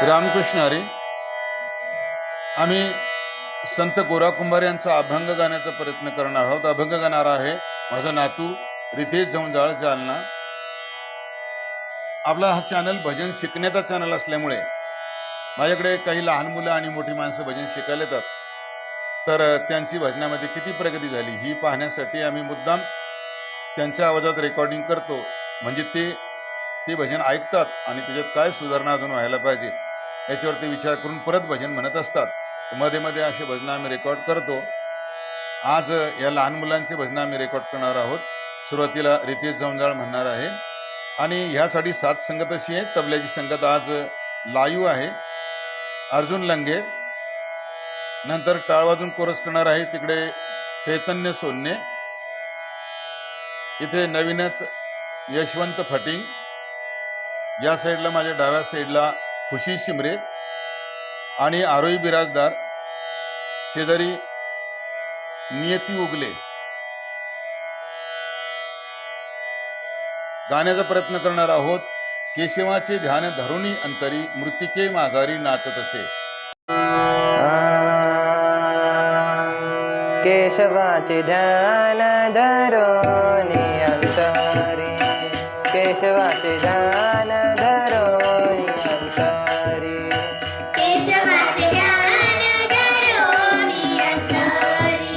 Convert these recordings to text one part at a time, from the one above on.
रामकृष्ण हरी. आम्ही संत गोरा कुंभार यांचा अभंग गाण्याचा प्रयत्न करणार आहोत. अभंग गाणार आहे माझा नातू रितेश जवंजाळ जालना. आपला हा चॅनल भजन शिकण्याचा चॅनल असल्यामुळे माझ्याकडे काही लहान मुलं आणि मोठी माणसं भजन शिकायला येतात. तर त्यांची भजनामध्ये किती प्रगती झाली ही पाहण्यासाठी आम्ही मुद्दाम त्यांच्या आवाजात रेकॉर्डिंग करतो. म्हणजे ते ते भजन ऐकतात आणि त्याच्यात काय सुधारणा अजून व्हायला पाहिजे याच्यावरती विचार करून परत भजन म्हणत असतात. मध्ये मध्ये असे भजनं आम्ही रेकॉर्ड करतो. आज या लहान मुलांचे भजनं आम्ही रेकॉर्ड करणार आहोत. सुरुवातीला रितेश जवंजाळ म्हणणार आहे. आणि ह्यासाठी सात संगत अशी आहे तबल्याची संगत आज लाईव्ह आहे. अर्जुन लंगे नंतर टाळवाजून कोरस करणार आहे तिकडे चैतन्य सोन्ने. इथे नवीनच यशवंत फटिंग या साईडला माझ्या डाव्या साईडला खुशी शिमरे आणि आरोही बिराजदार शेजारी नियती उगले. गाण्याचा प्रयत्न करणार आहोत. केशवाचे ध्यान धरुणी अंतरी मृतिके माघारी नाचत असे. केशवाचे ध्यान धरुणी अंतरी. केशवाचे ध्यान धरोनी अंतरी केशवाचे ध्यान धरोनी अंतरी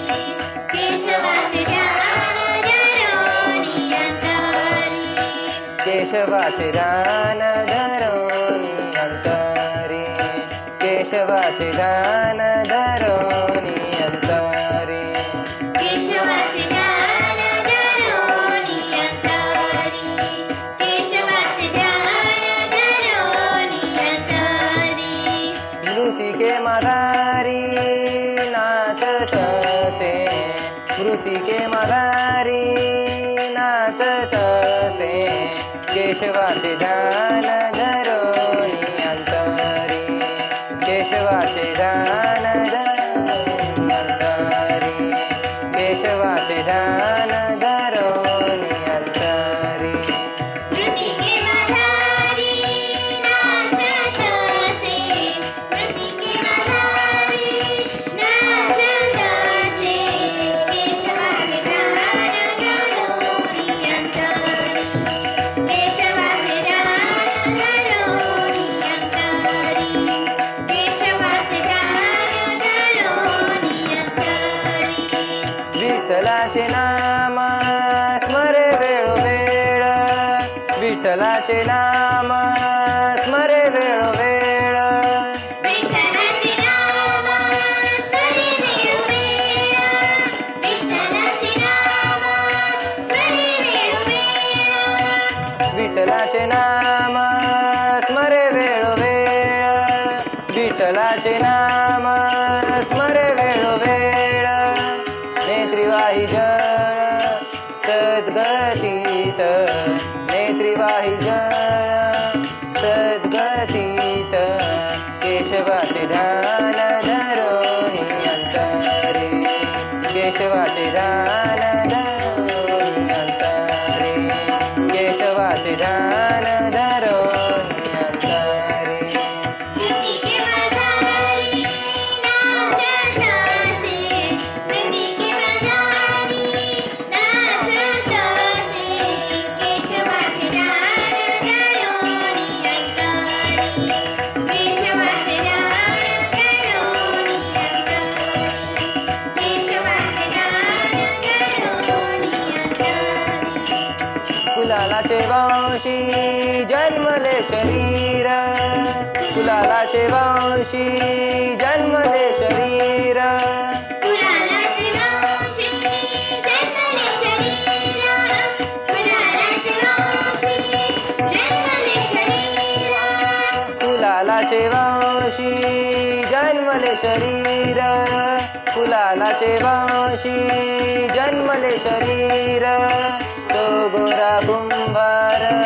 केशवाचे ध्यान धरोनी अंतरी केशवाचे ध्यान अंतरी केशवाचे ध्यान तसे कृतिके मघारी नाचत से केशवाचे झाला विठ्ठलाचे नाम स्मरे वेळोवेळ विठ्ठलाचे नाम स्मरे वेळोवेळ. विठ्ठलाचे नाम स्मरे वेळोवेळ विठ्ठलाचे नाम स्मरे वेळोवेळ. कुलालाचे वंशी जन्मले शरीर. कुलालाचे वंशी जन्मले शरीर. कुलालाचे जन्मले शरीर. फुलाला वंशी जन्मले शरीर. तो गोरा कुंभार.